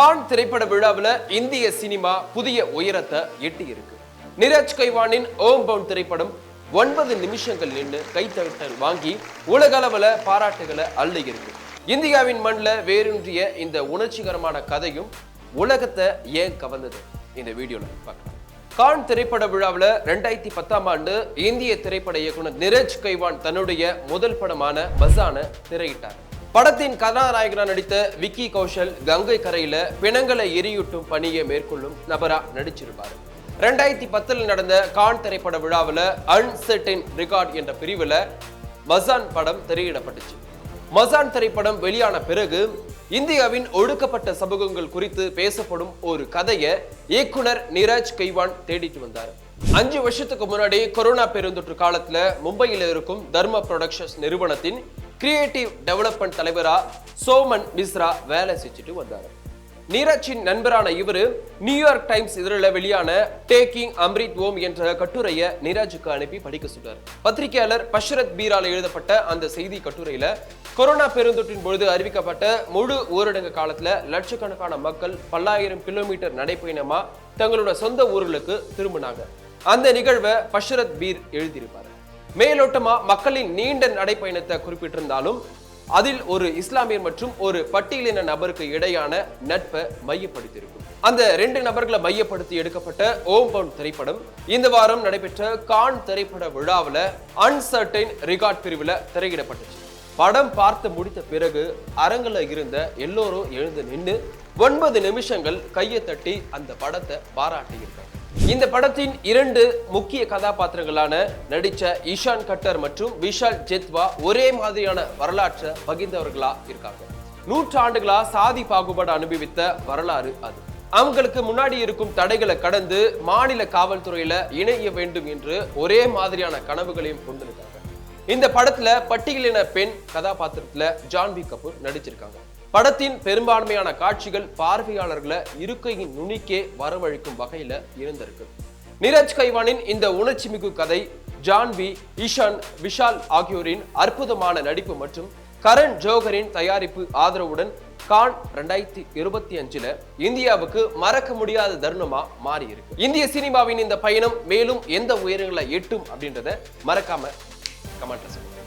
கான் திரைப்பட விழாவில் இந்திய சினிமா புதிய உயரத்தை எட்டி இருக்கு நிரஜ் கைவானின் ஓம் பவுன் திரைப்படம் ஒன்பது நிமிஷங்கள் நின்று கைத்தட்டல் வாங்கி உலக அளவில் பாராட்டுகளை அள்ளி இருக்கு இந்தியாவின் மண்ணில் வேரூன்றிய இந்த உணர்ச்சிகரமான கதையும் உலகத்தை ஏன் கவர்ந்தது? இந்த வீடியோவில் பார்க்கலாம். கான் திரைப்பட விழாவில் ரெண்டாயிரத்தி பத்தாம் ஆண்டு இந்திய திரைப்பட இயக்குனர் நிரஜ் கைவான் தன்னுடைய முதல் படமான பசான திரையிட்டார். படத்தின் கதாநாயகனா நடித்த விக்கி கௌஷல் கங்கை கரையில பிணங்களை எரியூட்டும் பணியை மேற்கொள்ளும் நபரா நடிச்சிருப்பாரு. ரெண்டாயிரத்தி பத்தில் நடந்த கான் திரைப்பட விழாவில் அன்செட்டின் ரிகார்ட் என்ற பிரிவில் மசான் படம் திரையிடப்பட்டுச்சு. மசான் திரைப்படம் வெளியான பிறகு இந்தியாவின் ஒடுக்கப்பட்ட சமூகங்கள் குறித்து பேசப்படும் ஒரு கதையை இயக்குனர் நீரஜ் கைவான் தேடிட்டு வந்தார். அஞ்சு வருஷத்துக்கு முன்னாடி கொரோனா பெருந்தொற்று காலத்துல மும்பையில் இருக்கும் தர்ம ப்ரொடக்ஷன்ஸ் நிறுவனத்தின் கிரியேட்டிவ் டெவலப்மெண்ட் தலைவராக சோமன் மிஸ்ரா வேலை செஞ்சுட்டு வந்தார். நீரஜின் நண்பரான இவர் நியூயார்க் டைம்ஸ் இதழில் வெளியான டேக்கிங் அம்ரித் ஓம் என்ற கட்டுரையை நீரஜுக்கு அனுப்பி படிக்க சொன்னார் பத்திரிகையாளர் பஷரத் பீரால் எழுதப்பட்ட அந்த செய்தி கட்டுரையில கொரோனா பெருந்தொற்றின் பொழுது அறிவிக்கப்பட்ட முழு ஊரடங்கு காலத்துல லட்சக்கணக்கான மக்கள் பல்லாயிரம் கிலோமீட்டர் நடைப்பயணமா தங்களோட சொந்த ஊர்களுக்கு திரும்பினாங்க. அந்த நிகழ்வை பஷ்ரத் பீர் எழுதியிருப்பார். மேலோட்டமா மக்களின் நீண்ட நடைப்பயணத்தை குறிப்பிட்டிருந்தாலும் அதில் ஒரு இஸ்லாமியர் மற்றும் ஒரு பட்டியலின நபருக்கு இடையான நட்பை மையப்படுத்தியிருக்கும். அந்த ரெண்டு நபர்களை மையப்படுத்தி எடுக்கப்பட்ட ஓம் பவுன் திரைப்படம் இந்த வாரம் நடைபெற்ற கான் திரைப்பட விழாவில் அன்சர்டைன் ரிகார்ட் பிரிவில் திரையிடப்பட்டுச்சு. படம் பார்த்து முடித்த பிறகு அரங்கில் இருந்த எல்லோரும் எழுந்து நின்று ஒன்பது நிமிஷங்கள் கையை தட்டி அந்த படத்தை பாராட்டியிருக்காங்க. இந்த படத்தின் இரண்டு முக்கிய கதாபாத்திரங்களான நடித்த ஈஷான் கட்டர் மற்றும் விஷால் ஜெத்வா ஒரே மாதிரியான வரலாற்றை பகிர்ந்தவர்களா இருக்காங்க. நூற்றாண்டுகளா சாதி பாகுபாடு அனுபவித்த வரலாறு அது. அவங்களுக்கு முன்னாடி இருக்கும் தடைகளை கடந்து மாநில காவல்துறையில இணைய வேண்டும் என்று ஒரே மாதிரியான கனவுகளையும் கொண்டிருக்காங்க. இந்த படத்துல பட்டியலின பெண் கதாபாத்திரத்துல ஜான்வி கபூர் நடிச்சிருக்காங்க. படத்தின் பெரும்பான்மையான காட்சிகள் பார்வையாளர்களை இருக்கையின் நுனிக்கே வரவழைக்கும் வகையில இருந்திருக்கு. நீரஜ் கைவானின் இந்த உணர்ச்சிமிகு கதை ஜான்வி ஈஷான் விஷால் ஆகியோரின் அற்புதமான நடிப்பு மற்றும் கரண் ஜோகரின் தயாரிப்பு ஆதரவுடன் கான் ரெண்டாயிரத்தி இருபத்தி அஞ்சுல இந்தியாவுக்கு மறக்க முடியாத தருணமா மாறி இருக்கு இந்திய சினிமாவின் இந்த பயணம் மேலும் எந்த உயரங்களை எட்டும் அப்படின்றத மறக்காம Come on, Tessa.